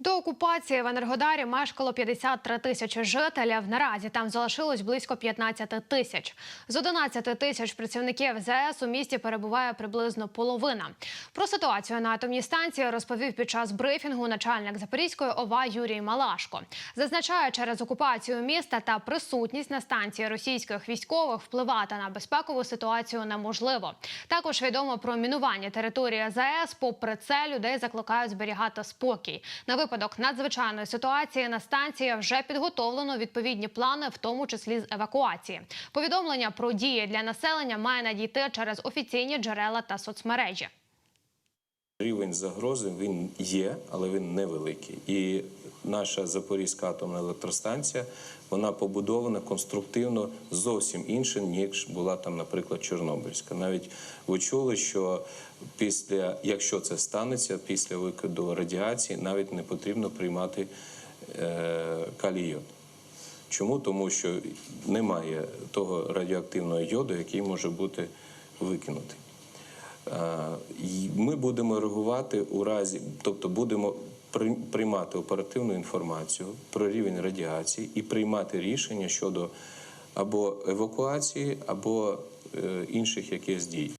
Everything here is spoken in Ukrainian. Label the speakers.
Speaker 1: До окупації в Енергодарі мешкало 53 тисячі жителів. Наразі там залишилось близько 15 тисяч. З 11 тисяч працівників ЗС у місті перебуває приблизно половина. Про ситуацію на атомній станції розповів під час брифінгу начальник Запорізької ОВА Юрій Малашко. Зазначає, через окупацію міста та присутність на станції російських військових впливати на безпекову ситуацію неможливо. Також відомо про мінування території ЗАЕС. Попри це, людей закликають зберігати спокій. На випадок надзвичайної ситуації на станції вже підготовлено відповідні плани, в тому числі з евакуації. Повідомлення про дії для населення має надійти через офіційні джерела та соцмережі.
Speaker 2: Рівень загрози він є, але він невеликий. І наша Запорізька атомна електростанція вона побудована конструктивно зовсім інше, ніж була там, наприклад, Чорнобильська. Навіть ви чули, що після, якщо це станеться, після викиду радіації навіть не потрібно приймати е, калій-йод. Чому? Тому що немає того радіоактивного йоду, який може бути викинутий. Е, Ми будемо реагувати у разі, тобто будемо при- приймати оперативну інформацію про рівень радіації і приймати рішення щодо або евакуації, або е, інших якихось дій.